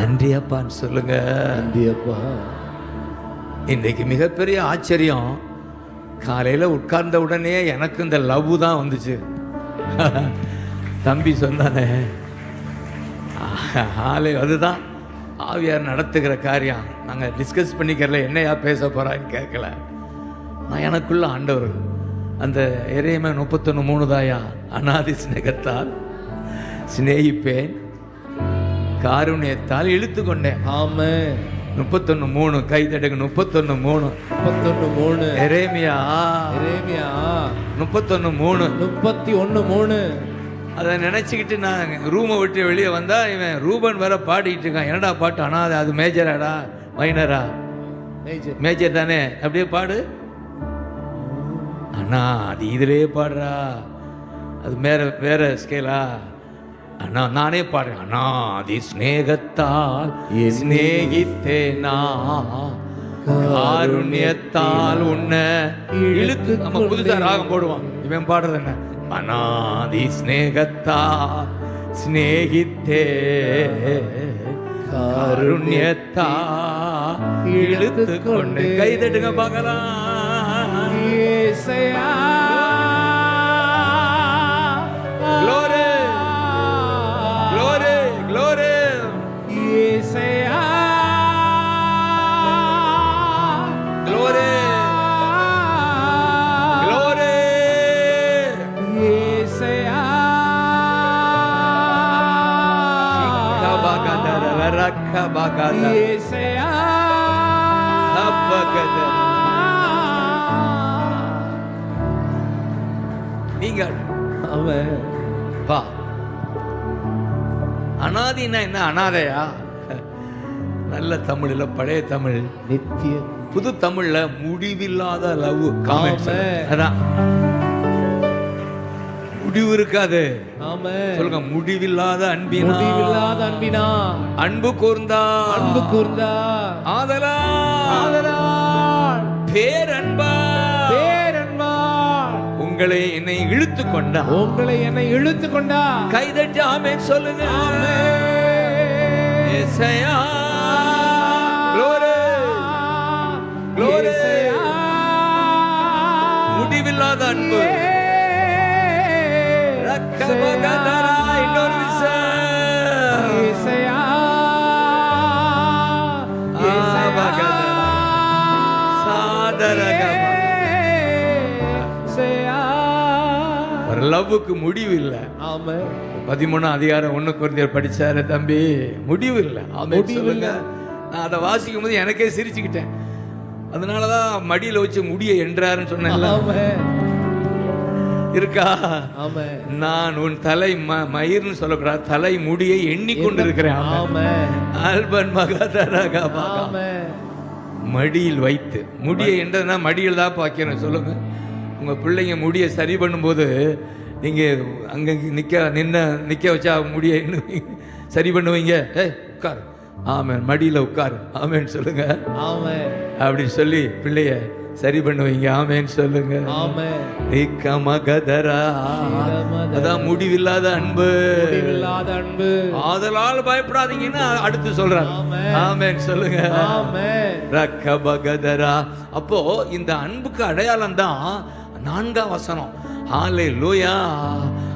நன்றி அப்பான்னு சொல்லுங்க. நன்றி அப்பா இன்றைக்கு மிகப்பெரிய ஆச்சரியம். காலையில் உட்கார்ந்த உடனே எனக்கு இந்த லவ் தான் வந்துச்சு. தம்பி சொன்னானே ஆலை அதுதான். ஆவியார் நடத்துகிற காரியம். நாங்கள் டிஸ்கஸ் பண்ணிக்கிறல என்னையா பேச போகிறான்னு கேட்கல. நான் எனக்குள்ள ஆண்டவர். அந்த இறையமை முப்பத்தொன்று மூணு தாயா அனாதி சிநேகத்தால் சிநேகிப்பேன். காருண்யத்தால் இழுத்து கொண்டேன் ஆமே முப்பத்தொன்று மூணு கை தட்டுங்க முப்பத்தொன்று மூணு. முப்பத்தொன்னு மூணு. எரேமியா. எரேமியா. முப்பத்தொன்று மூணு. முப்பத்தி ஒண்ணு மூணு. அதை நினச்சிக்கிட்டு நான் ரூமை விட்டு வெளியே வந்தா இவன் ரூபன் வேற பாடிக்கிட்டு இருக்கான். என்னடா பாட்டு? அனாதை அது மேஜராடா? மைனரா? மேஜர். மேஜர் தானே? அப்படியே பாடு. அண்ணா அது இதிலே பாடுறா. அது வேற வேற ஸ்கேலா அண்ணா நானே பாடுறேன். அண்ணா அது ஸ்நேகத்தால் என் சிநேகித்தேனா காருண்யத்தால் உன்னை இழுத்து நம்ம புதுசா ராகம் போடுவோம். இவன் பாடுறது என்ன? அநாதி ஸ்நேகத்தா சிநேகித்தே. காருண்யத்தா இழுத்து கொண்டு கை தட்டுங்க பார்க்கலாம். இயேசையா rakabakadara, இயேசையா அப்பகதara. நீங்க அவன் வா. அனாதின்னா என்ன? அனாதையா? நல்ல தமிழ்ல பழைய தமிழ். நித்திய புது தமிழ்ல முடிவில்லாத லவ். காமெண்ட்ஸ் ஆமென். அதான். முடிவு இருக்காது. ஆமென் சொல்லுங்க முடிவில்லாத அன்பினா? முடிவில்லாத அன்பினா? அன்பு கூர்ந்தா? அன்பு கூர்ந்தா? ஆதலா? ஆதலால் பேரன்பா? பேரன்பால் உங்களை என்னை இழுத்து கொண்டா? உங்களை என்னை இழுத்து கொண்டா? கைதட்டி சொல்லுங்க. ஏசையா. Glory. இயேசையா. முடிவில்லாத அன்பு. இன்னொரு லவ்வுக்கு முடிவு இல்லை ஆமென். பதிமூணாம் அதிகாரம் ஒண்ணு குறைந்தர் படிச்சாரு தம்பி முடிவு இல்லை சொல்லுங்க இல்லை. நான் அதை வாசிக்கும் போது எனக்கே சிரிச்சுக்கிட்டேன் அதனாலதான் மடியில வச்சு முடிய என்றாருன்னு சொன்னேன்ல ஆமென். இருக்கா. நான் உன் தலை மயிர்னு சொல்லக்கூடாது தலை முடியை எண்ணிக்கொண்டிருக்கிறேன் ஆமென். ஆமென். ஆல்பன் மகதரகா. மடியில் வைத்து முடியை என்றதுனா மடியில் தான் வைக்கணும் சொல்லுங்க உங்க பிள்ளைங்க முடியை சரி பண்ணும்போது நீங்க அங்க நிக்க நின்ன நிக்க வச்சா முடியை. சரி பண்ணுவீங்க ஏய் உட்காரு ஆமென் மடியில உட்காரு ஆமென்னு சொல்லுங்க ஆமென். அப்படின்னு சொல்லி பிள்ளைய சரி பண்ணுவீங்க. ஆமென்னு சொல்லுங்க. அதான் முடிவில்லாத அன்பு. அன்பு. ஆதலால் பயப்படாதீங்கன்னு அடுத்து சொல்றாரு. ஆமென். ஆமென் சொல்லுங்க. ஆமென். ரக்கபகதரா. அப்போ இந்த அன்புக்கு அடையாளம் தான் நான்காம் வசனம். ஹாலே லூயா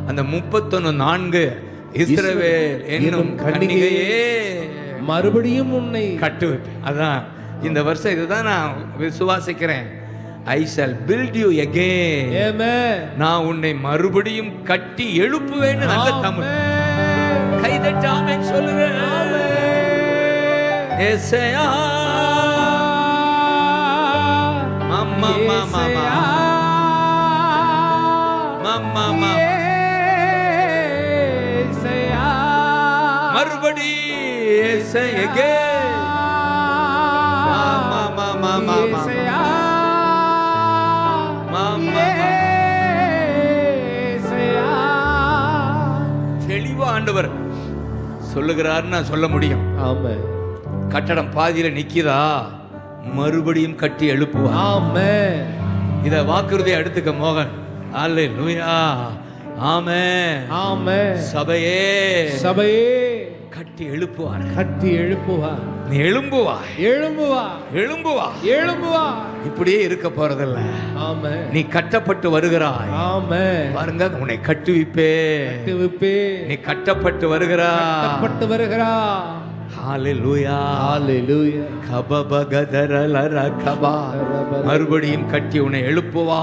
அந்த முப்பத்தொன்னு நான்கு. இஸ்ரவேல் என்னும் கன்னிகையே மறுபடியும் உன்னை கட்டு அதான். இந்த வருஷம் இதுதான் நான் விசுவாசிக்கிறேன் I shall build you again amen. நான் உன்னை மறுபடியும் கட்டி எழுப்புவேன்னு நல்ல தமிழ் ஆமென். கைதட்டாமேன்னு சொல்லுங்க ஏசையா மாமா, மாமா, மாமா. மாமா. மறுபடி ஏசை மாமா. இயேசையா. தெளிவா ஆண்டவர் சொல்லுகிறாருன்னு நான் சொல்ல முடியும் ஆமென். கட்டடம் பாதியில நிக்குதா மறுபடியும் கட்டி எழுப்புவா ஆமென். இத வாக்குறுதியை எடுத்துக்க மோகன் அல்லே லூயா ஆமே ஆமென். சபையே சபையே கட்டி எழுப்புவார். கட்டி எழுப்புவா நீ எழும்புவாய். எழும்புவா எழும்புவா எழும்புவா இப்படியே இருக்க போறதில்ல. ஆமே நீ கட்டப்பட்டு வருகிறாய். ஆமே பாருங்க உன்னை கட்டுவிப்பே விப்பே நீ கட்டப்பட்டு வருகிறாய். கட்டப்பட்டு வருகிறா மறுபடியும் கட்டி உன்னை எழுப்புவா.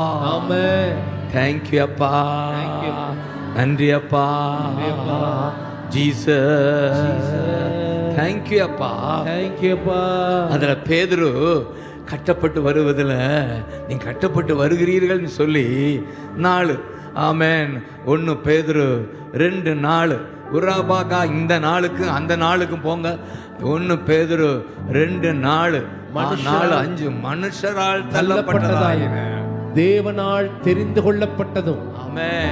தேங்க்யூ அப்பா. நன்றி அப்பா. ஜீசஸ் தேங்க்யூ அப்பா. You அப்பா. அதுல பேதுரு கட்டப்பட்டு வருவதில் நீ கட்டப்பட்டு வருகிறீர்கள்னு சொல்லி நாலு. ஆமென். ஒன்று பேதுரு ரெண்டு நாலு. உராபாக்கா இந்த நாளுக்கு அந்த நாளுக்கும் போங்க. ஒன்று பேதுரு ரெண்டு நாலு. நாலு அஞ்சு. மனுஷரால் தள்ளப்பட்டதாயின தேவனால் தெரிந்து கொள்ளப்பட்டதும்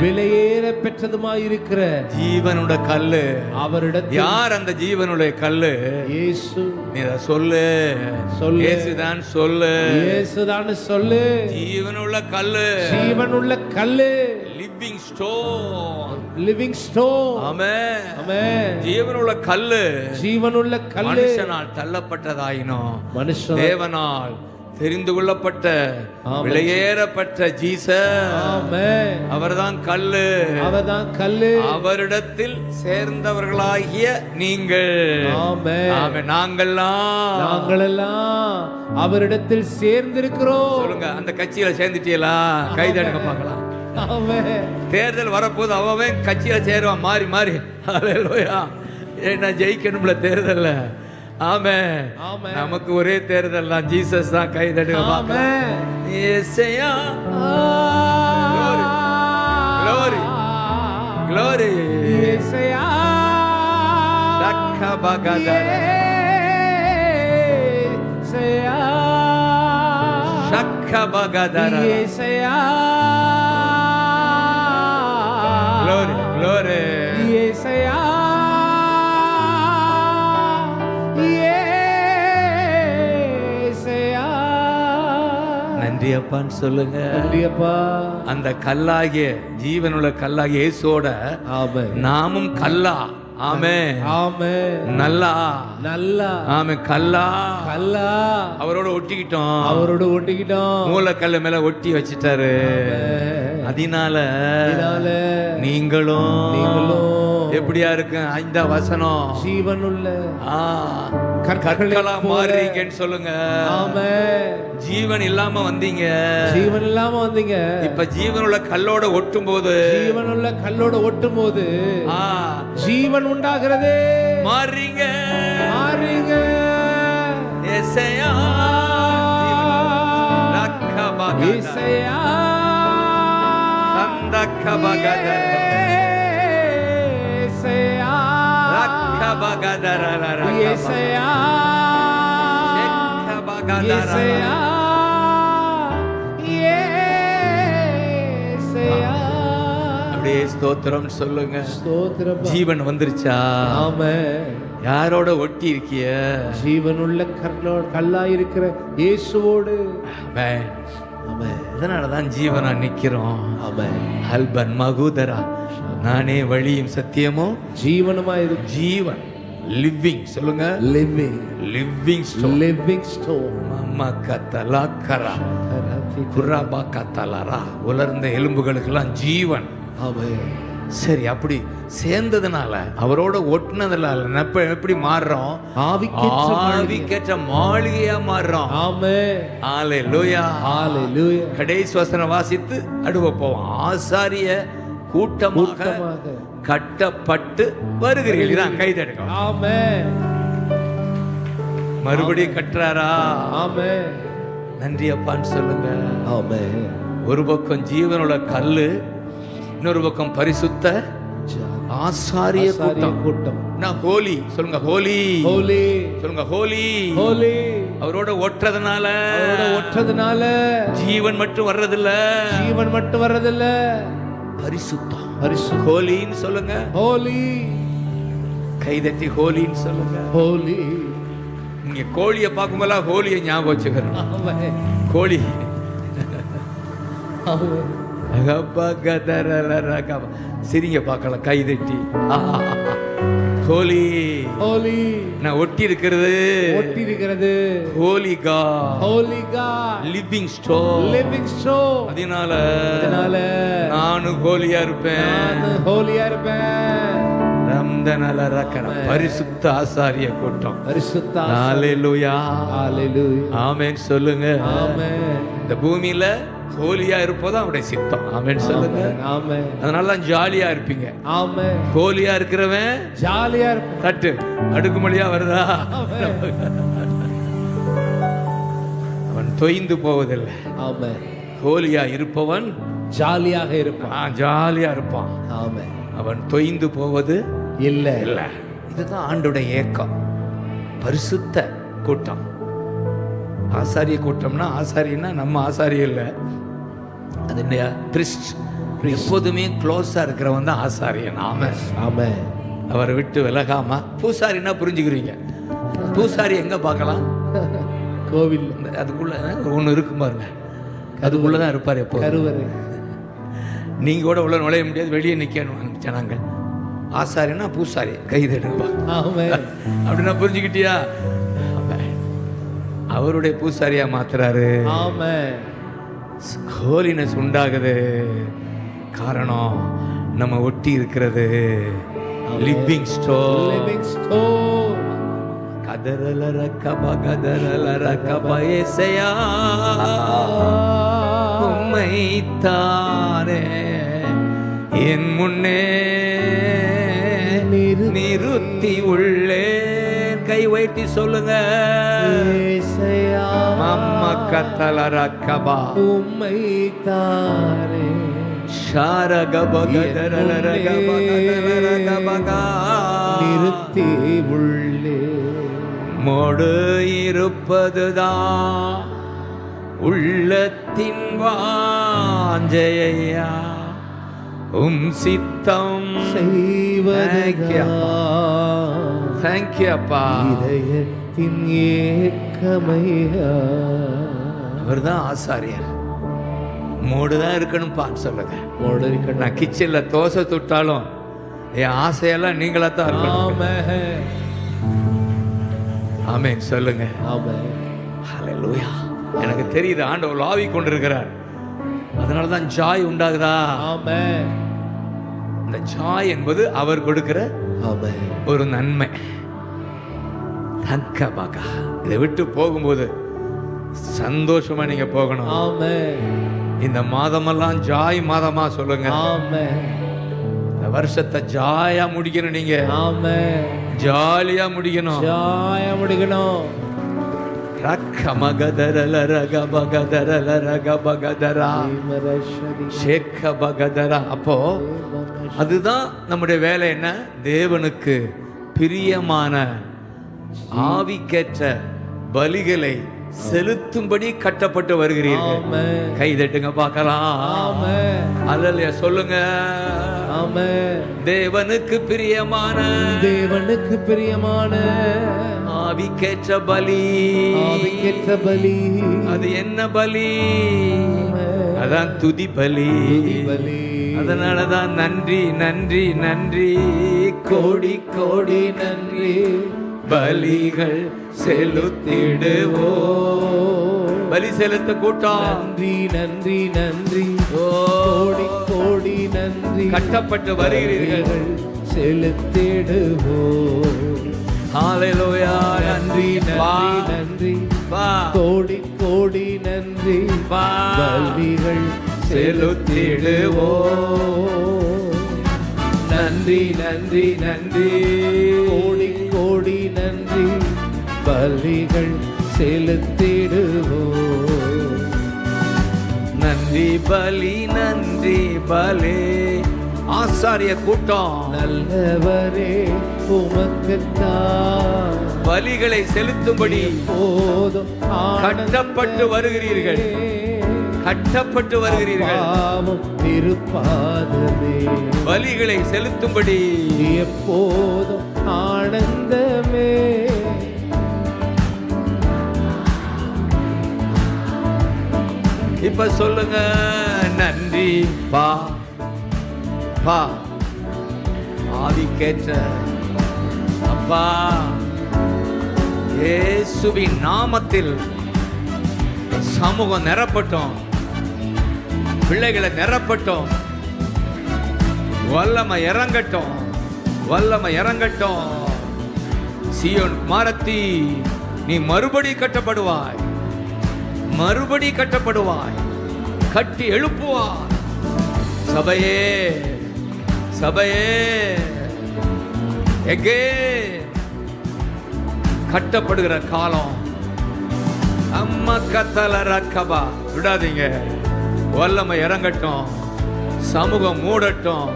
விலையேற பெற்றதுமாயிருக்கிற ஜீவனோட கல்லு. அவரிடத்தில் யார் அந்த ஜீவனுடைய கல்லு? இயேசு. நீ சொல்லு. சொல்லு. இயேசுதான் சொல்லு. இயேசுதான் சொல்லு. ஜீவனுள்ள கல்லு. ஜீவனுள்ள கல்லு. Living stone living stone amen. Amen. ஜீவனுள்ள கல்லு. ஜீவனுள்ள கல்லு. மனுஷனால் தள்ளப்பட்டதாயினும் மனுஷன் தேவனால் தெரிந்து கொள்ளப்பட்ட. விலையேறப்பட்ட ஜீச அவர்தான் கல்லு. அவர்தான் கல்லு. அவரிடத்தில் சேர்ந்தவர்களாகிய நீங்கள். நாங்கள்லாம். நாங்களெல்லாம் அவரிடத்தில் சேர்ந்திருக்கிறோம். சொல்லுங்க அந்த கட்சியில சேர்ந்துட்டீங்களா கைதடுங்க பார்க்கலாம். தேர்தல் வரப்போது அவன் கட்சியில சேருவான். மாறி மாறி. ஏன்னா ஜெயிக்கணும்ல தேர்தல்ல. ஆமென். நமக்கு ஒரே தேர்தல் தான் ஜீசஸ் தான் கைதடுங்க பார்க்கலாம் ஆமென் ஏசையா Glory. Glory. இயேசையா ரக்கபகதர. இயேசையா ஷக்கபகதர. இயேசையா Glory, glory. இயேசையா இயேசையா அப்பான்னு சொல்லுங்க. நன்றியப்பா அந்த கல்லாகிய ஜீவனுள்ள கல்லாகிய இயேசுவோட ஆமென். நாமும் கல்லா. ஆமே ஆமென். நல்லா. நல்லா. ஆமே கல்லா. கல்லா. அவரோட ஒட்டிக்கிட்டோம். அவரோட ஒட்டிக்கிட்டோம். மூலக்கல்லு மேல ஒட்டி வச்சிட்டாரு. அதனால நீங்களும் நீங்களும் எப்படியா இருக்கு? ஐந்தா வசனம். ஜீவனுள்ள கற்களா. மாறுறீங்கன்னு சொல்லுங்க. ஆமென் ஜீவன் இல்லாம வந்தீங்க. ஜீவன் இல்லாம வந்தீங்க. இப்ப ஜீவனுள்ள கல்லோட ஒட்டும் போது ஜீவனுள்ள கல்லோட ஒட்டும் போது ஆ, ஜீவன் உண்டாகிறது. மாறுறீங்க. மாறுங்க ஏசையா. ரக்கபகத. இசையா கந்தக்கபகத. இசையா இசையா அப்படியே ஸ்தோத்திரம் சொல்லுங்க. ஸ்தோத்திரம். ஜீவன் வந்துருச்சா? ஆமென். யாரோட ஒட்டி இருக்கிய? ஜீவனுள்ள கல்லோ கல்லா இருக்கிற இயேசுவோடு அதனாலதான் ஜீவனா நிக்கிறோம். அல்பன் மகுதரா. நானே வழியும் சத்தியமும் ஜீவனமா இருக்கு ஜீவன். லிவிங் சொல்லுங்க. லிவிங் லிவிங் லிவிங் ஸ்டோன் மம்ம கத்தலா கரா குராபா கத்தலரா உலர்ந்த எலும்புகளுக்கெல்லாம் ஜீவன். சரி அப்படி சேர்ந்ததுனால அவரோட ஒட்டுனதுனால நப்ப எப்படி மாறுறோம்? ஆவிக்கேற்ற மாளிகை. ஆவிக்கேற்ற மாளிகையா மாறுறோம். ஆமென். ஆலே லோயா ஹalleluya கடைசி வசனம் வாசித்து அடுவ போவோம். ஆசாரிய கூட்டமாக கட்டப்பட்டு வருகிறீர்கள். இதான் கைதடுங்க ஆமென். மறுபடியும் கட்டுறாரா ஆமென். நன்றி அப்பான்னு சொல்லுங்க. ஆமென். ஒரு பக்கம் ஜீவனோட கல்லு இன்னொரு பக்கம் பரிசுத்த ஆசாரிய கூட்டம். கூட்டம். நான் ஹோலி. சொல்லுங்க ஹோலி. ஹோலி. சொல்லுங்க ஹோலி. ஹோலி. அவரோட அவரோட ஒற்றதுனால ஜீவன் மட்டும் வர்றதில்ல. ஜீவன் மட்டும் வர்றதில்ல. பரிசுத்தம். பரிசு ஹோலின்னு சொல்லுங்க. ஹோலி. கைதட்டி ஹோலின்னு சொல்லுங்க. ஹோலி. நீங்க கோழியை பார்க்கும்போதெல்லாம் ஹோலியை ஞாபகம் வச்சுக்கிறோம் கோழி. சிரிங்க பார்க்கலாம் கைதட்டி. ஹோலி ஹோலி நான் ஒட்டி இருக்கிறது ஒட்டி இருக்கிறது ஹோலி கா holy God living stone living show அதனால அதனால நானும் ஹோலியா இருப்பேன். ஹோலியா இருப்பேன். ரம்தனல ரக்கன பரிசுத்த ஆசாரிய கூட்டம். பரிசுத்தா ஹalleluya. ஹalleluya. ஆமென் சொல்லுங்க. ஆமென். இந்த பூமியில ஹோலியா இருப்பது அவருடைய சித்தம். ஆமென் சொல்லுங்க. ஆமென் அதனால தான் ஜாலியா இருப்பீங்க. ஆமென். ஹோலியா இருக்கிறவன் ஜாலியா இருப்போம் தட்டு. அடுக்குமொழியா வருதா? அவன் தொய்ந்து போவதில்லை. ஆமென். ஹோலியா இருப்பவன் ஜாலியாக இருப்பான். ஜாலியா இருப்பான். ஆமென். அவன் தொய்ந்து போவது இல்ல. இல்லை. இதுதான் ஆண்டுடைய ஏக்கம். பரிசுத்த கூட்டம். ஆசாரிய கூட்டம்னா ஆசாரியன்னா நம்ம ஆசாரியம் இல்லை. அது பிரிஸ்ட். எப்போதுமே க்ளோஸாக இருக்கிறவன் தான் ஆசாரியன். ஆமாம் ஆமென். அவரை விட்டு விலகாம பூசாரின்னா புரிஞ்சுக்கிறீங்க. பூசாரி எங்க பார்க்கலாம்? கோவில். அதுக்குள்ள ஒன்று இருக்கும் பாருங்க. அதுக்குள்ள தான் இருப்பார் எப்போ கருவறை. நீங்க கூட உள்ள நுழைய முடியாது. வெளியே நிற்கணும் ஜனங்கள். ஆசாரின்னா பூசாரி கைதெடுப்பா ஆமென். அப்படின்னா புரிஞ்சுக்கிட்டியா. அவருடைய பூசாரியா மாத்துறாரு. ஹோலினஸ் உண்டாகுது. காரணம் நம்ம ஒட்டி இருக்கிறது. லிவிங் ஸ்டோர் லிவிங் ஸ்டோர் கதறலர கப கதறலர கப ஏசையா. உம்மை தானே என் முன்னே நிறுத்தி- உள்ளே. கை வைத்தி சொல்லுங்க. ஏசையா மம்ம கத்தலர கபா உம்மை தாரே. நிறுத்தி உள்ளே. மோடு இருப்பதுதான் உள்ளத்தின் வாஞ்சையா. உம் சித்தம். செய்வதையா தேங்க்யூ அப்பா. இதயத்தின் ஏக்கமையா? அவர் தான் ஆசாரியர். மோடு தான் இருக்கணும்ப்பான்னு சொல்லுங்க. மோடரிக்கணும். நான் கிச்சன்ல தோசை சுட்டாலும் என் ஆசையெல்லாம் நீங்களா தான் இருக்கணும். ஆமென். சொல்லுங்க. ஆமென். ஹalleluya எனக்கு தெரியுது ஆண்டவர் ஆவி கொண்டிருக்கிறார். அதனால தான் ஜாய் உண்டாகுதா? இந்த ஜாய் என்பது அவர் கொடுக்கிற ஒரு நன்மை. தன்க பாக்கா இதை விட்டு போகும்போது சந்தோஷமா நீங்க போகணும். இந்த மாதமெல்லாம் ஜாய் மாதமா சொல்லுங்க. இந்த வருஷத்தை ஜாயா முடிக்கணும் நீங்க. ஜாலியா முடிக்கணும். ஜாய முடிக்கணும். அப்போ அதுதான் நம்முடைய வேலை என்ன? தேவனுக்கு பிரியமான ஆவிக்கேற்ற பலிகளை செலுத்தும்படி கட்டப்பட்டு வருகிறீர்கள். கை தட்டுங்க பார்க்கலாம் அல்லையா சொல்லுங்க. தேவனுக்கு பிரியமான தேவனுக்கு பிரியமான ஆவிக்கேற்ற பலி. ஆவிக்கேற்ற பலி. அது என்ன பலி? அதான் துதி பலி. பலி. அதனாலதான் நன்றி நன்றி நன்றி. கோடி கோடி நன்றி. பலிகள் செலுத்திடுவோ பலி செலுத்த கூட்டம். நன்றி நன்றி நன்றி. கோடி கோடி நன்றி. கட்டப்பட்டு வருகிறீர்கள். செலுத்திடுவோ ஹalleluya. கோடி கோடி நன்றி. பலிகள் செலுத்திடுவோ நன்றி நன்றி நன்றி. கோடி கோடி நன்றி. பலிகள் செலுத்திடுவோ நன்றி பலி நன்றி பலே. ஆசாரிய கூட்டம். நல்லவரே உமக்குத்தான். பலிகளை செலுத்தும்படி போதும் கட்டப்பட்டு வருகிறீர்கள். கட்டப்பட்டு வருகிறீர்கள். பாவம் இருப்பாதமே பலிகளை செலுத்தும்படி எப்போதும் ஆனந்தமே. இப்ப சொல்லுங்க நன்றி. பா. பா. ஆவிக்கேற்ற அப்பா. இயேசுவின் நாமத்தில் சமூகம் நிரப்பட்டோம். பிள்ளைகளை நிரப்பட்டோம். வல்லமை இறங்கட்டும். வல்லமை இறங்கட்டும். சியோன் குமாரத்தி நீ மறுபடி கட்டப்படுவாய். மறுபடி கட்டப்படுவாய். கட்டி எழுப்புவாய். சபையே சபையே எங்கே? கட்டப்படுகிற காலம். அம்மா கத்தல ரக்கபா. விடாதீங்க. வல்லமை இறங்கட்டும். சமூகம் மூடட்டும்.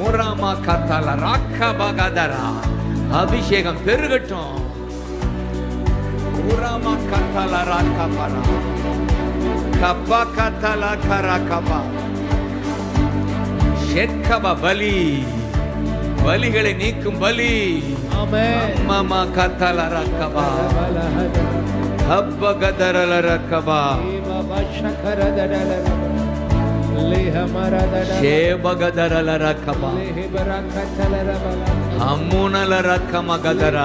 மூராமா கத்தல ராக்கபா கதரா. அபிஷேகம் பெருகட்டும். ஊராமா கத்தல ராக்கபரா கப்பா கத்தல கரக்கபா ஷெட்கபா பலி. பலிகளை நீக்கும் பலி ஆமென் அம்மா கத்தல ரக்கபா ಹಬ್ಬ ಗದರಲ ರಕ್ಕಬ ಶೇಬ ಗದರಲ ರಕ್ಕಬ ಅಮ್ಮುನಲ ರಕ್ಕಮ ಗದರ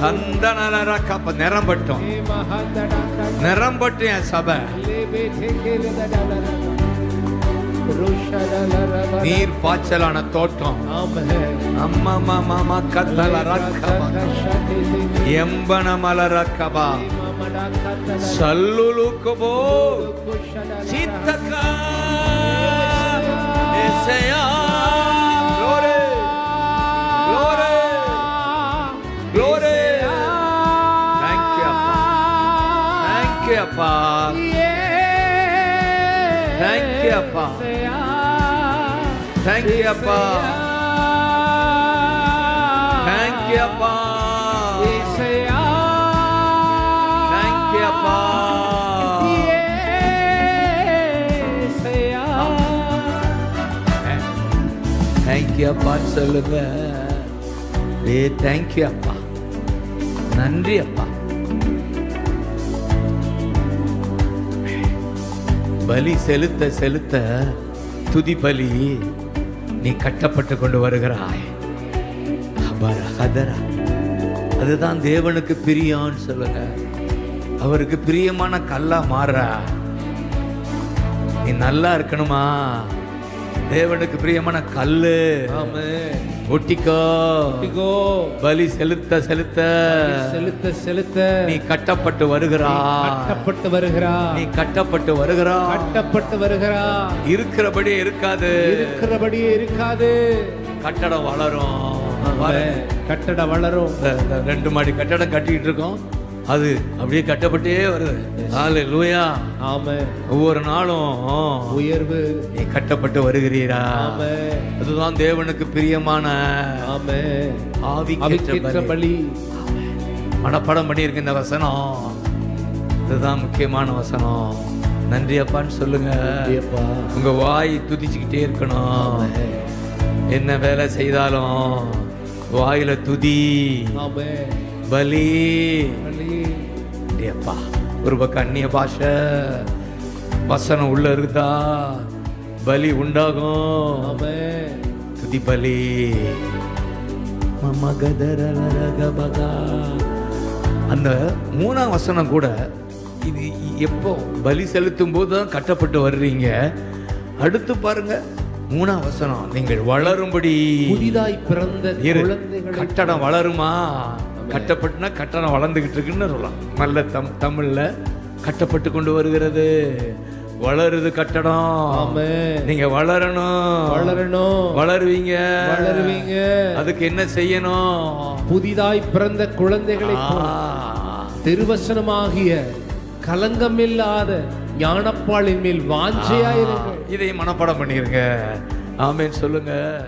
சந்தனல ரக்கப்ப நிரம்பட்டும் நிரம்பட்டும் நீர் பாய்ச்சலான தோட்டம் எம்பன மலரக்கபா சல்லுலுக்கபோ சித்தக்கா. எசையா. Thank you, Father. Thank you, Appa. Thank you, Appa. Thank you அப்பான்னு சொல்லுங்க. ஏ தேங்க்யூ அப்பா நன்றி அப்பா பலி செலுத்த செலுத்த துதி பலி. நீ கட்டப்பட்டு கொண்டு வருகிறாய். ஹதரா. அதுதான் தேவனுக்கு பிரியான்னு சொல்லுங்க. அவருக்கு பிரியமான கல்லா மாறா நீ நல்லா இருக்கணுமா? தேவனுக்கு பிரியமான கல்லு. ஒட்டிக்கோ பலி செலுத்த செலுத்த. செலுத்த செலுத்த. நீ கட்டப்பட்டு வருகிறா. கட்டப்பட்டு வருகிறா. நீ கட்டப்பட்டு வருகிறா. கட்டப்பட்டு வருகிறா. இருக்கிறபடி இருக்காது. இருக்கிறபடியே இருக்காது. கட்டடம் வளரும். கட்டடம் வளரும். ரெண்டு மாடி கட்டடம் கட்டிக்கிட்டு இருக்கோம். அது அப்படியே கட்டப்பட்டே வருது. ஆளு லூயா ஆமென். ஒவ்வொரு நாளும் உயர்வு. நீ கட்டப்பட்டு வருகிறீரா? அதுதான் தேவனுக்கு பிரியமான ஆமென். ஆவிக்கேற்ற பலி. மனப்பாடம் பண்ணியிருக்க இந்த வசனம். இதுதான் முக்கியமான வசனம். நன்றி அப்பான்னு சொல்லுங்க. உங்க வாய் துதிச்சுக்கிட்டே இருக்கணும். என்ன வேலை செய்தாலும் வாயில துதி. பலி. ஒரு பக்கம் அந்நிய பாஷை. வசனம் உள்ள இருக்குதா? பலி உண்டாகும். துதி பலி. அந்த மூணாம் வசனம் கூட இது எப்போ பலி செலுத்தும் போது தான் கட்டப்பட்டு வர்றீங்க. அடுத்து பாருங்க மூணாம் வசனம் நீங்கள் வளரும்படி. புதிதாய் பிறந்த கட்டடம் வளருமா? கட்டப்பட்டுனா கட்டடம் வளர்ந்துகிட்டு இருக்குன்னு சொல்லலாம். நல்ல தம் தமிழ்ல கட்டப்பட்டு கொண்டு வருகிறது. வளருது கட்டடம். நீங்க வளரணும். வளரணும். வளருவீங்க. வளருவீங்க. அதுக்கு என்ன செய்யணும்? புதிதாய் பிறந்த குழந்தைகளை திருவசனமாகிய கலங்கமில்லாத ஞானப்பாளின் மேல் வாஞ்சையாயிருங்கள் இதை மனப்பாடம் பண்ணிருங்க. ஆமேன்னு சொல்லுங்க.